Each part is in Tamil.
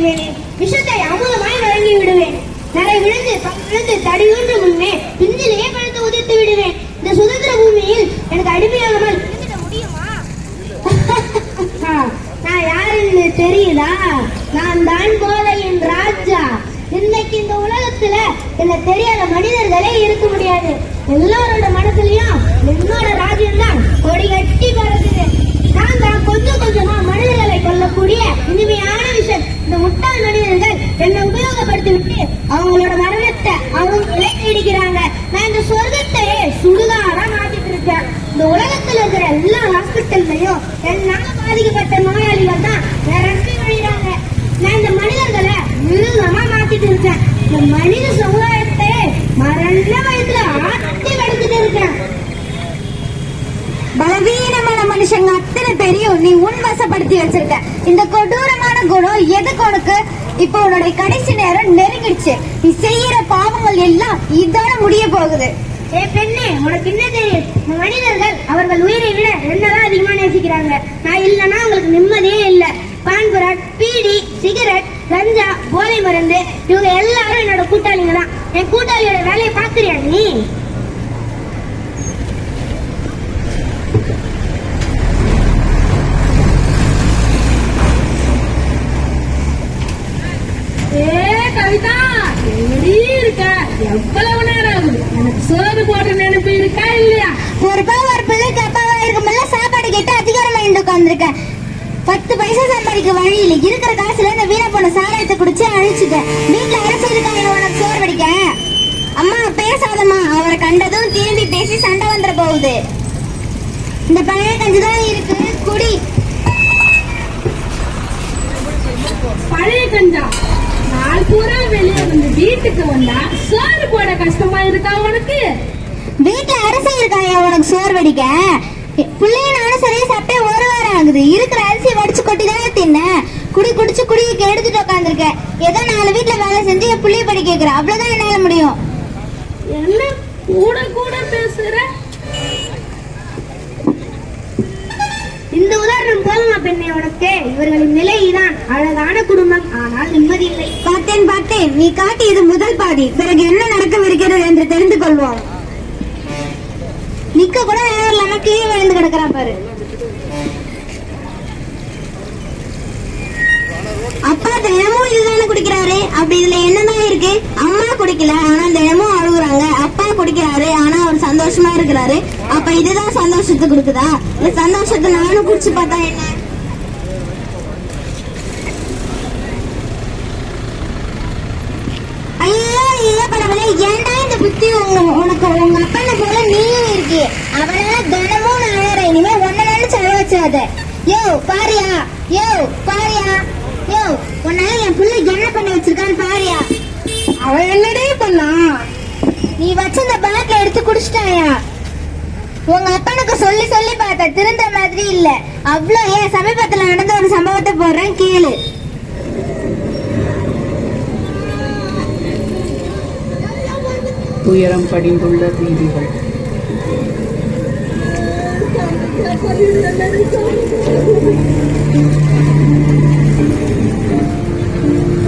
செய்வேனே விஷத்தை அமுதமாய் வழங்கி விடுவேன். நடை விழுந்து விழுந்து தடிவுன்று முன்னே பிஞ்சிலேயே பழத்தை உதிர்த்து விடுவேன். இந்த சுதந்திர பூமியில் எனக்கு அடிமையாகாமல் முடியுமா? நான் யாருன்னு தெரியுதா? நான் தான் கோதையின் ராஜா. இன்னைக்கு இந்த உலகத்துல என்ன தெரியாத மனிதர்களே இருக்க முடியாது. எல்லாரோட மனசுலயும் என்னோட ராஜ்யம் தான் கொடி கட்டி பறக்குது. நான் தான் கொஞ்சம் கொஞ்சமா மனிதர்களை கொல்லக்கூடிய இந்த முட்டாள் மனிதர்கள் என்னை உபயோகப்படுத்தி விட்டு அவங்களோட மரணத்தை அவங்களே தேடிக்கிறாங்க நான் இந்த சொர்க்கத்தையே சுடுகாடா மாத்திட்டு இருக்கேன் இந்த உலகத்துல இருக்கிற எல்லா ஹாஸ்பிட்டல்லையும் என்னால பாதிக்கப்பட்ட நோயாளிகள் தான் நிரம்பி வழிகிறாங்க. நான் இந்த மனிதர்களை மிருகமா மாத்திட்டு இருக்கேன் இந்த மனித சமுதாயத்தை மரண வயதுல ஆட்டி வடிச்சுட்டு இருக்கேன். பலவீனமான மனுஷங்க அத்தனை பெரிய நீ உன் வசப்படுத்தி வச்சிருக்க. இந்த கொடூரமான இப்போ உன்னுடைய கடைசி நேரம் நெருங்கிடுச்சு. நீ செய்யற பாவங்கள் எல்லாம் இதோட முடிய போகுது. ஏ பெண்ணே உனக்கு என்ன தெரியும்? மனிதர்கள் அவர்கள் உயிரை விட என்னதான் அதிகமா நேசிக்கிறாங்க? நான் இல்லைன்னா உங்களுக்கு நிம்மதியே இல்லை. பான்புராட் பீடி சிகரெட் கஞ்சா போதை மருந்து இவங்க எல்லாரும் என்னோட கூட்டாளிங்க தான். என் கூட்டாளியோட வேலையை பாக்குறியா நீ ஏ கவிதா எங்கடி இருக்க? எவ்வளவு நேரம் ஆகுது? எனக்கு சோறு போட்ட நினைப்பு இருக்கா இல்லையா? பொறுப்பா ஒரு பிள்ளைக்கு அப்பாவா இருக்கும்போது சாப்பாடு கேட்டு அதிகாரம் வாங்கிட்டு உட்காந்துருக்கேன் பத்து பைசா சம்பாதிக்க வழியில இருக்கிற காசுல இந்த வீணா போன சாராயத்தை குடிச்சு அழிச்சுட்டேன் வீட்டுல அரசு இருக்காங்க உனக்கு சோறு வடிக்க. அம்மா பேசாதம்மா. அவரை கண்டதும் திரும்பி பேசி சண்டை வந்துட போகுது. இந்த பழைய கஞ்சி தான் இருக்கு. குடி. பழைய கஞ்சா நாள் பூரா வெளியே வந்து வீட்டுக்கு வந்தா சோறு போட கஷ்டமா இருக்கா உனக்கு? வீட்டுல அரிசி இருக்காயா உனக்கு சோறு வடிக்க? பிள்ளைய நானும் சரியா சாப்பிட்டே ஒரு வாரம் ஆகுது. இருக்கிற அரிசி வடிச்சு கொட்டி தானே தின்ன? குடி குடிச்சு குடியை கெடுத்துட்டு உட்காந்துருக்கேன் ஏதோ நாலு வீட்டுல வேலை செஞ்சு என் பிள்ளைய படி கேட்கிறேன் அவ்வளவுதான் என்னால முடியும். என்ன கூட கூட பேசுற? இந்த உதாரணம் போதுமா பெண்ணே உனக்கு? இவர்களின் நிலை இதான் அழகான குடும்பம். ஆனால் நிம்மதி இல்லை. பார்த்தேன் பார்த்தேன். நீ காட்டியது முதல் பாதி. பிறகு என்ன நடக்கவிருக்கிறது என்று தெரிந்து கொள்வோம். நிக்க கூட நேரம் இல்லாம கீழே விழுந்து கிடக்குறா பாரு. அப்பா தினமும் இதுதானே குடிக்கிறாரு? அப்படி இதுல என்னதான் இருக்கு? அம்மா குடிக்கல ஆனா தினமும் அழுகுறாங்க. அப்பா குடிக்கிறாரு ஆனா அவர் சந்தோஷமா இருக்கிறாரு. அப்ப இதுதான் சந்தோஷத்தை கொடுக்குதா? இந்த சந்தோஷத்தை நானும் குடிச்சு பார்த்தா என்ன ஐயோ ஐயோ பரவாயில்ல ஏன்டா இந்த புத்தி உங்க உனக்கு உங்க அப்பனை போல நீயும் இருக்கு. அவனால தினமும் அழறேன் இனிமே ஒன்ன நினைச்சு அழ வச்சாத யோ பாரியா. யோ பாரியா. யோ உன்னால என் புள்ள என்ன பண்ண வச்சிருக்கான்னு பாரியா. அவன் என்னடே பண்ணா? நீ வச்சிருந்த பேக்ல எடுத்து குடிச்சிட்டாயா? உங்க அப்பனுக்கு சொல்லி சொல்லி பார்த்த திருந்த மாதிரி இல்ல. அவ்வளோ ஏன் சமீபத்துல நடந்த ஒரு சம்பவத்தை போடுறேன் கேளு. துயரம் படிந்துள்ள வீதிகள்.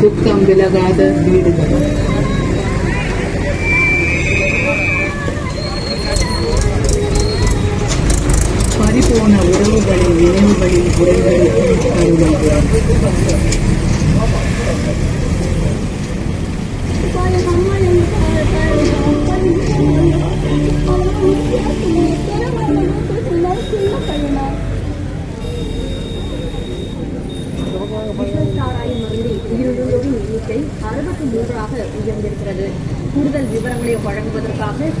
துக்கம் விலகாத வீடுகள். பறிபோன உறவுகளின் நினைவுகளின் உரைகளுக்கும் கருணைகள்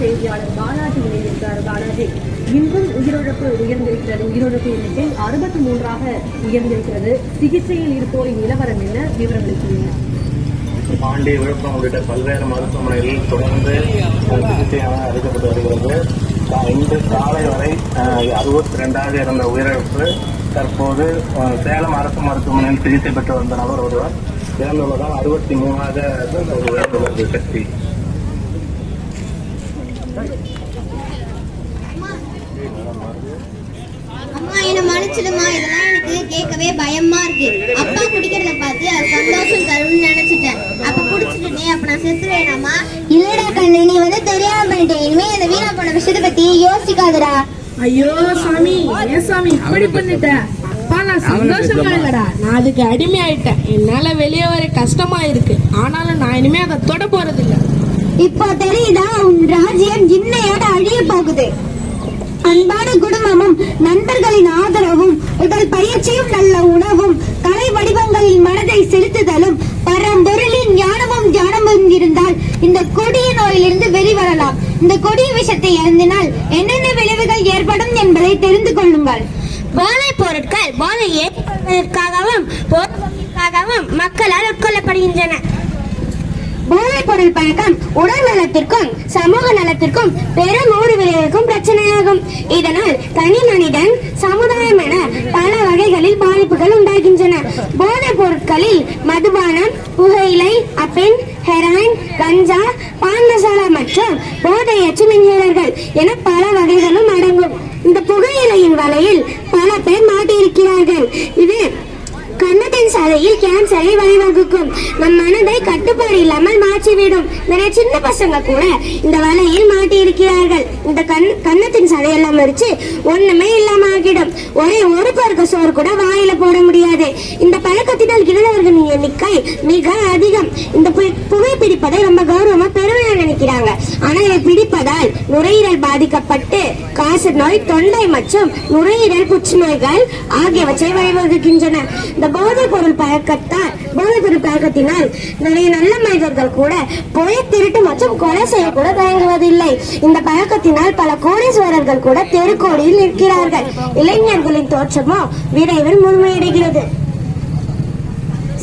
செய்தியாளர் பாலாஜி இணைந்திருக்கிறார் பாலாஜி இன்றும் உயிரிழப்பு உயர்ந்திருக்கிறது. உயிரிழப்பு எண்ணிக்கை அறுபத்தி மூன்றாக உயர்ந்திருக்கிறது. சிகிச்சையில் இருப்போரின் நிலவரம் என்ன? விவரங்களை பாண்டி விழுப்புரம் உள்ளிட்ட பல்வேறு மருத்துவமனைகளில் தொடர்ந்து அஹ், சிகிச்சையாக அளிக்கப்பட்டு வருகிறது. இன்று காலை வரை அறுபத்தி ரெண்டாக இருந்த உயிரிழப்பு தற்போது சேலம் அரசு மருத்துவமனையில் சிகிச்சை பெற்று வந்த நபர் ஒருவர் இறந்துள்ளதால் அறுபத்தி மூணாக உயர்ந்துள்ளது சக்தி அம்மா மன்னிச்சிடுமா இதெல்லாம் எனக்கு கேட்கவே பயமா இருக்கு. அப்பா குடிக்கிறத பார்த்து அது சந்தோஷம் தரும்னு நினைச்சிட்டேன். அப்ப குடிச்சிட்டே அப்ப நான் செத்துருவேனாமா? இல்லடா கண்ணு நீ வந்து தெரியாம பண்ணிட்டேன் இனிமே அந்த வீணா போன விஷயத்தை பத்தி யோசிக்காதடா. ஐயோ சாமி ஏன் சாமி இப்படி பண்ணிட்ட. அப்பா நான் சந்தோஷமா இல்லடா நான் அதுக்கு அடிமை ஆயிட்டேன் என்னால வெளியே வர கஷ்டமா இருக்கு ஆனாலும் நான் இனிமே அதை தொட போறது இல்ல இப்போ தெரியுதா? உன் ராஜ்யம் இன்னையோட அழிய போகுது. அன்பான குடும்பமும் நண்பர்களின் ஆதரவும் உடல் பயிற்சியும் நல்ல உணவும் கலை வடிவங்களின் மனதை செலுத்துதலும் பரம்பொருளின் ஞானமும் தியானமும் இருந்தால் இந்த கொடிய நோயிலிருந்து வெளிவரலாம். இந்த கொடிய விஷத்தை அருந்தினால் என்னென்ன விளைவுகள் ஏற்படும் என்பதை தெரிந்து கொள்ளுங்கள். போதைப் பொருட்கள் போதை ஏற்படுவதற்காகவும் போதைக்காகவும் மக்களால் உட்கொள்ளப்படுகின்றன. போதைப் பொருள் பழக்கம் உடல் நலத்திற்கும் சமூக நலத்திற்கும் பெரும் ஊடு விளைவிக்கும் பிரச்சனையாகும். இதனால் தனி மனிதன் சமுதாயம் என பல வகைகளில் பாதிப்புகள் உண்டாகின்றன. போதைப் பொருட்களில் மதுபானம் புகையிலை அபின் ஹெராயின் கஞ்சா பான் மசாலா மற்றும் போதையற்ற மின்சாரங்கள் என பல வகைகளும் அடங்கும். இந்த புகையிலையின் வலையில் பல பேர் மாட்டியிருக்கிறார்கள். சதையில் கேன்சரை வழிவகுக்கும் நம் மனதை கட்டுப்பாடு இல்லாமல் மாற்றிவிடும். நிறைய சின்ன பசங்க கூட இந்த வலையில் மாட்டி இருக்கிறார்கள் இந்த கண் கன்னத்தின் சதையெல்லாம் மறிச்சு ஒண்ணுமே இல்லாம ஆகிடும். ஒரே ஒரு பருக்க சோறு கூட வாயில போட முடியாது. இந்த பழக்கத்தினால் இறந்தவர்களின் எண்ணிக்கை மிக அதிகம். இந்த பு- புகை பிடிப்பதை ரொம்ப கௌரவமா பெருமையா நினைக்கிறாங்க. ஆனா இதை பிடிப்பதால் நுரையீரல் பாதிக்கப்பட்டு காச நோய் தொண்டை மற்றும் நுரையீரல் புற்றுநோய்கள் ஆகியவற்றை வழிவகுக்கின்றன. இந்த போதைப் பொருள் ஒரு பழக்கத்தால் போதைப் பொருள் பழக்கத்தினால் நிறைய நல்ல மனிதர்கள் கூட புய திருட்டு மற்றும் கொலை செய்ய கூட தயங்குவதில்லை. இந்த பழக்கத்தினால் பல கோடீஸ்வரர்கள் கூட தெருக்கோடியில் நிற்கிறார்கள். இளைஞர்களின் தோற்றமோ விரைவில் முழுமையடைகிறது.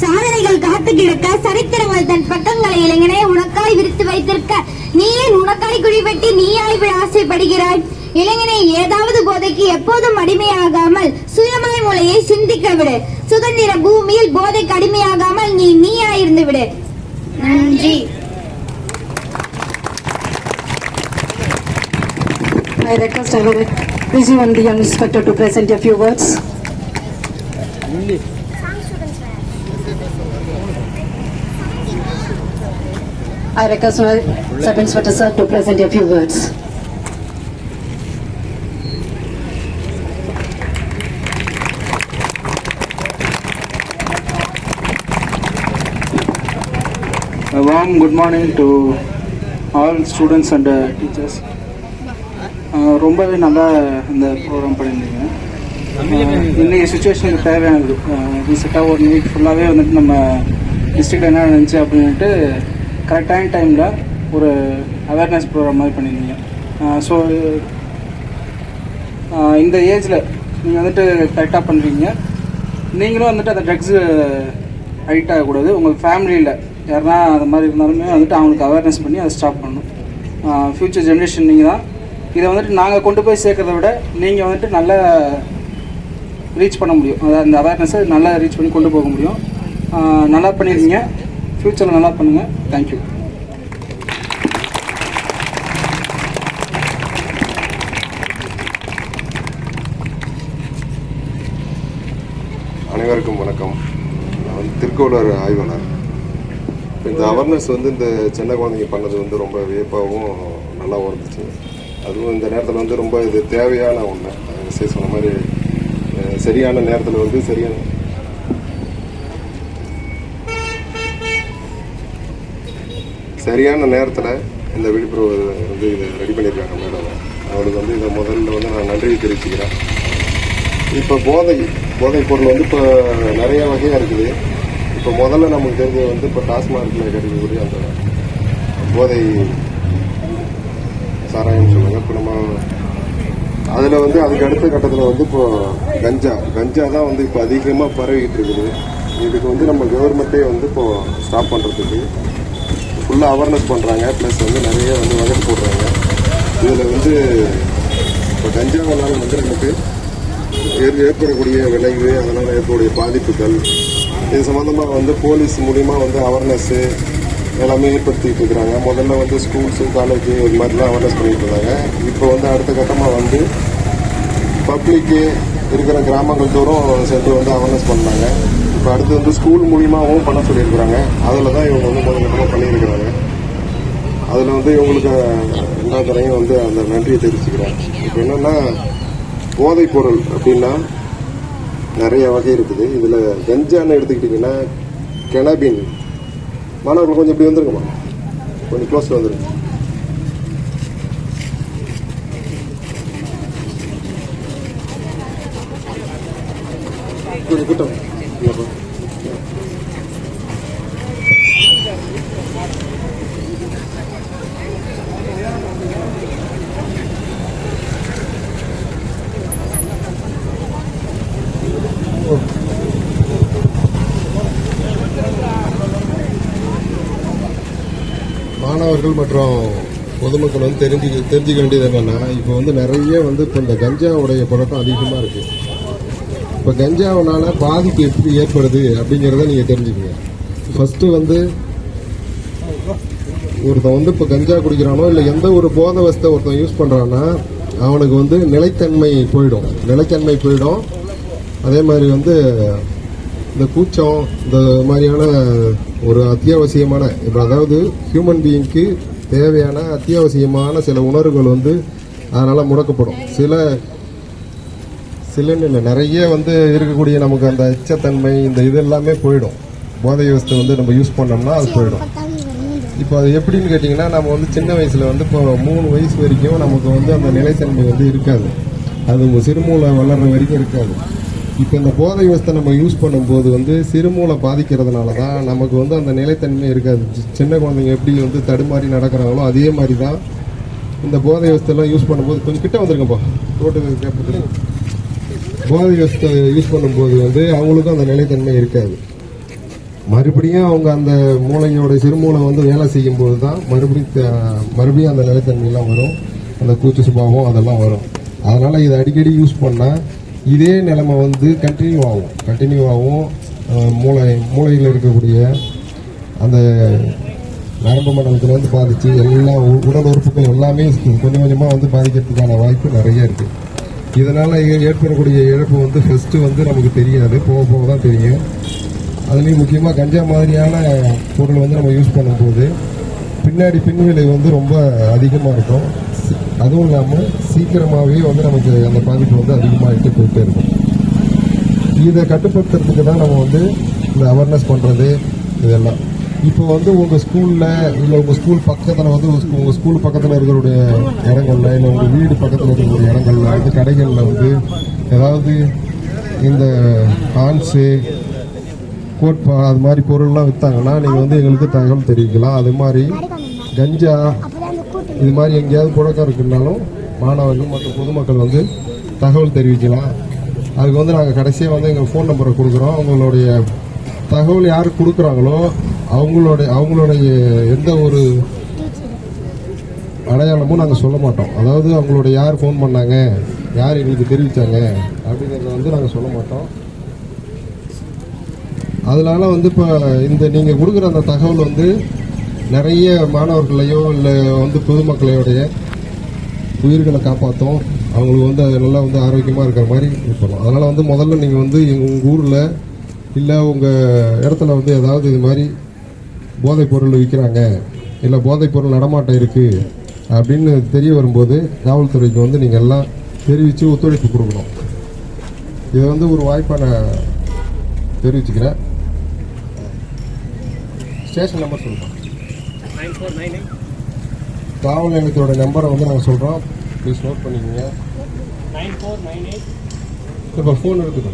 சாதனைகள் காத்து கிடக்க சரித்திரங்கள் தன் பக்கங்களை இளைஞனே உனக்காய் விரித்து வைத்திருக்க. நீ ஏன் உனக்காய் குழி நீயாய் ஆசைப்படுகிறாய்? இளைஞனை ஏதாவது போதைக்கு எப்போதும் அடிமையாகாமல் சுயமாய் மூளையை சிந்திக்க விடு சுதந்திர பூமியில் போதைக்கு அடிமையாகாமல் நீ நீயாயிருந்து விடு நன்றி I request our Prison the young inspector to present a few words. I request our Sub Inspector sir to present a few words. Warm good morning to all students and uh, teachers. Uh, ரொம்பவே நல்லா இந்த ப்ரோக்ராம் பண்ணியிருந்தீங்க. Uh, இன்றைக்கி சுச்சுவேஷனுக்கு தேவையானது ரீசெண்டாக uh, ஒரு வீக் ஃபுல்லாகவே வந்துட்டு நம்ம டிஸ்ட்ரிக்ட் என்ன நடந்துச்சு அப்படின்ட்டு கரெக்டான டைமில் ஒரு அவேர்னஸ் ப்ரோக்ராம் மாதிரி பண்ணியிருந்தீங்க. ஸோ இந்த ஏஜில் நீங்கள் வந்துட்டு கரெக்டாக பண்ணுறீங்க நீங்களும் வந்துட்டு அந்த ட்ரக்ஸு அடிக்ட் ஆகக்கூடாது. உங்கள் ஃபேமிலியில் யாருன்னா அது மாதிரி இருந்தாலுமே வந்துட்டு அவங்களுக்கு அவேர்னஸ் பண்ணி அதை ஸ்டாப் பண்ணணும். ஃப்யூச்சர் ஜென்ரேஷன் நீங்கள் தான் இதை வந்துட்டு நாங்கள் கொண்டு போய் சேர்க்குறத விட நீங்கள் வந்துட்டு நல்ல ரீச் பண்ண முடியும். அதாவது அந்த அவேர்னஸை நல்லா ரீச் பண்ணி கொண்டு போக முடியும். நல்லா பண்ணியிருக்கீங்க ஃப்யூச்சரில் நல்லா பண்ணுங்கள் தேங்க்யூ அனைவருக்கும் வணக்கம். நான் வந்து திருக்கோளர் ஆய்வாளர். இந்த அவேர்னஸ் வந்து இந்த சின்ன குழந்தைங்க பண்ணது வந்து ரொம்ப வியப்பாகவும் நல்லாவும் இருந்துச்சு. அதுவும் இந்த நேரத்தில் வந்து ரொம்ப இது தேவையான ஒன்று சரி சொன்ன மாதிரி சரியான நேரத்தில் வந்து சரியான சரியான நேரத்தில் இந்த விழிப்புணர்வு வந்து இதை ரெடி பண்ணியிருக்காங்க மேடம் அவளுக்கு வந்து இதை முதல்ல வந்து நான் நன்றி தெரிவிச்சுக்கிறேன். இப்போ போதை போதைப் பொருள் வந்து இப்போ நிறைய வகையாக இருக்குது. இப்போ முதல்ல நமக்கு தெரிஞ்சது வந்து இப்போ டாஸ்மார்க்கில் கிடைக்கக்கூடிய அந்த போதை சாராயம் சொல்லுங்கள் இப்போ நம்ம அதில் வந்து அதுக்கு அடுத்த கட்டத்தில் வந்து இப்போ கஞ்சா. கஞ்சா தான் வந்து இப்போ அதிகமாக பரவிக்கிட்டு இருக்குது. இதுக்கு வந்து நம்ம கவர்மெண்ட்டே வந்து இப்போ ஸ்டாப் பண்ணுறதுக்கு ஃபுல்லாக அவேர்னஸ் பண்ணுறாங்க ப்ளஸ் வந்து நிறைய வந்து வகை போடுறாங்க. இதில் வந்து இப்போ கஞ்சாவனால வந்து நமக்கு ஏற்படக்கூடிய விளைவு அதனால் ஏற்படக்கூடிய பாதிப்புகள் இது சம்மந்தமாக வந்து போலீஸ் மூலிமா வந்து அவேர்னஸ்ஸு எல்லாமே ஏற்படுத்திட்டு இருக்கிறாங்க. முதல்ல வந்து ஸ்கூல்ஸு காலேஜு இது மாதிரிலாம் அவேர்னஸ் பண்ணிட்டு இருந்தாங்க. இப்போ வந்து அடுத்த கட்டமாக வந்து பப்ளிக்கு இருக்கிற கிராமங்கள் தோறும் சேர்த்து வந்து அவேர்னஸ் பண்ணாங்க இப்போ அடுத்து வந்து ஸ்கூல் மூலியமாகவும் பண்ண சொல்லியிருக்கிறாங்க. அதில் தான் இவங்க வந்து முதல் கட்டமாக பண்ணியிருக்கிறாங்க. அதில் வந்து இவங்களுக்கு எல்லா தரையும் வந்து அந்த நன்றியை தெரிவிச்சுக்கிறேன் இப்போ என்னென்னா போதைப்பொருள் அப்படின்னா நிறைய வகை இருக்குது. இதில் கஞ்சான்னு எடுத்துக்கிட்டிங்கன்னா கெனபின். மாணவர்கள் கொஞ்சம் இப்படி வந்துருங்கம்மா. கொஞ்சம் க்ளோஸில் வந்துருங்க. கொஞ்சம் கூட்டம். இல்லைப்பா. மாணவர்கள் மற்றும் பொதுமக்கள் வந்து தெரிஞ்சு தெரிஞ்சுக்க வேண்டியது என்னென்னா இப்போ வந்து நிறைய வந்து இப்போ இந்த கஞ்சாவுடைய புழக்கம் அதிகமாக இருக்குது இப்போ கஞ்சாவினால பாதிப்பு எப்படி ஏற்படுது அப்படிங்கிறத நீங்கள் தெரிஞ்சுக்கங்க. ஃபஸ்ட்டு வந்து ஒருத்தன் வந்து இப்போ கஞ்சா குடிக்கிறானோ இல்லை எந்த ஒரு போத வசத்தை ஒருத்தன் யூஸ் பண்ணுறான்னா அவனுக்கு வந்து நிலைத்தன்மை போயிடும். நிலைத்தன்மை போயிடும். அதே மாதிரி வந்து இந்த கூச்சம் இந்த மாதிரியான ஒரு அத்தியாவசியமான இப்போ அதாவது ஹியூமன் பீயிங்க்கு தேவையான அத்தியாவசியமான சில உணர்வுகள் வந்து அதனால் முடக்கப்படும். சில சிலன்னு இல்லை நிறைய வந்து இருக்கக்கூடிய நமக்கு அந்த எச்சத்தன்மை இந்த இது எல்லாமே போயிடும். போதை விவஸ்தை வந்து நம்ம யூஸ் பண்ணோம்னா அது போயிடும். இப்போ அது எப்படின்னு கேட்டிங்கன்னா நம்ம வந்து சின்ன வயசில் வந்து இப்போ மூணு வயசு வரைக்கும் நமக்கு வந்து அந்த நிலைத்தன்மை வந்து இருக்காது. அது சிறுமூளை வளர்ற வரைக்கும் இருக்காது. இப்போ இந்த போதை விவஸ்தை நம்ம யூஸ் பண்ணும்போது வந்து சிறுமூளை பாதிக்கிறதுனால தான் நமக்கு வந்து அந்த நிலைத்தன்மை இருக்காது. சின்ன குழந்தைங்க எப்படி வந்து தடுமாறி நடக்கிறாங்களோ அதே மாதிரி தான் இந்த போதை விவஸ்தைலாம் யூஸ் பண்ணும்போது கொஞ்சம் கிட்ட வந்துருங்கப்பா. ரோட்டு கேட்பது போதை விவஸ்தை யூஸ் பண்ணும்போது வந்து அவங்களுக்கும் அந்த நிலைத்தன்மை இருக்காது. மறுபடியும் அவங்க அந்த மூளையோட சிறுமூளை வந்து வேலை செய்யும்போது தான் மறுபடியும் மறுபடியும் அந்த நிலைத்தன்மையெல்லாம் வரும். அந்த கூச்ச சுபாவம் அதெல்லாம் வரும். அதனால் இதை அடிக்கடி யூஸ் பண்ணால் இதே நிலைமை வந்து கண்டினியூ ஆகும். கண்டினியூ ஆகும். மூளை மூளையில் இருக்கக்கூடிய அந்த நரம்பு மண்டலத்தில் வந்து பாதித்து எல்லா உடல் உறுப்புகள் எல்லாமே கொஞ்சம் கொஞ்சமாக வந்து பாதிக்கிறதுக்கான வாய்ப்பு நிறைய இருக்குது இதனால் ஏற்படக்கூடிய இழப்பு வந்து ஃபஸ்ட்டு வந்து நமக்கு தெரியாது. போக போக தான் தெரியும். அதுலேயும் முக்கியமாக கஞ்சா மாதிரியான பொருள் வந்து நம்ம யூஸ் பண்ணும்போது பின்னாடி பின்விளை வந்து ரொம்ப அதிகமாக இருக்கும். அதுவும் இல்லாமல் சீக்கிரமாகவே வந்து நமக்கு அந்த பாதிப்பு வந்து அதிகமாகிட்டு போயிட்டே இருக்கும். இதை கட்டுப்படுத்துறதுக்கு தான் நம்ம வந்து இந்த அவேர்னஸ் பண்ணுறது இதெல்லாம். இப்போ வந்து உங்கள் ஸ்கூலில் இல்லை உங்கள் ஸ்கூல் பக்கத்தில் வந்து உங்கள் ஸ்கூல் பக்கத்தில் இருக்கக்கூடிய இடங்கள்ல இல்லை உங்கள் வீடு பக்கத்தில் இருக்கக்கூடிய இடங்கள்ல வந்து கடைகளில் வந்து ஏதாவது இந்த ஹான்ஸு கோட்பா அது மாதிரி பொருள்லாம் விற்றாங்கன்னா நீங்கள் வந்து எங்களுக்கு தகவல் தெரிவிக்கலாம். அது மாதிரி கஞ்சா இது மாதிரி எங்கேயாவது புழக்கம் இருக்குன்னாலும் மாணவர்கள் மற்றும் பொதுமக்கள் வந்து தகவல் தெரிவிக்கலாம். அதுக்கு வந்து நாங்கள் கடைசியாக வந்து எங்கள் ஃபோன் நம்பரை கொடுக்குறோம். அவங்களுடைய தகவல் யார் கொடுக்குறாங்களோ அவங்களுடைய அவங்களுடைய எந்த ஒரு அடையாளமும் நாங்கள் சொல்ல மாட்டோம். அதாவது அவங்களோட யார் ஃபோன் பண்ணாங்க யார் எங்களுக்கு தெரிவித்தாங்க அப்படிங்கிறத வந்து நாங்கள் சொல்ல மாட்டோம். அதனால் வந்து இப்போ இந்த நீங்கள் கொடுக்குற அந்த தகவல் வந்து நிறைய மாணவர்களையோ இல்லை வந்து பொதுமக்களையோடைய உயிர்களை காப்பாற்றும் அவங்களுக்கு வந்து நல்லா வந்து ஆரோக்கியமாக இருக்கிற மாதிரி இருக்கணும். அதனால் வந்து முதல்ல நீங்கள் வந்து எங்கள் உங்கள் ஊரில் இல்லை உங்கள் இடத்துல வந்து ஏதாவது இது மாதிரி போதைப் பொருள் விற்கிறாங்க இல்லை போதைப் பொருள் நடமாட்டம் இருக்குது அப்படின்னு தெரிய வரும்போது காவல்துறைக்கு வந்து நீங்கள் எல்லாம் தெரிவித்து ஒத்துழைப்பு கொடுக்கணும். இதை வந்து ஒரு வாய்ப்பாக நான் தெரிவிச்சுக்கிறேன். ஸ்டேஷன் நம்பர் சொல்லுங்கள் காவல் நிலையத்தோட நம்பரை வந்து நாங்கள் சொல்கிறோம் ப்ளீஸ் நோட் பண்ணிக்கோங்க. இப்போ ஃபோன் இருக்குது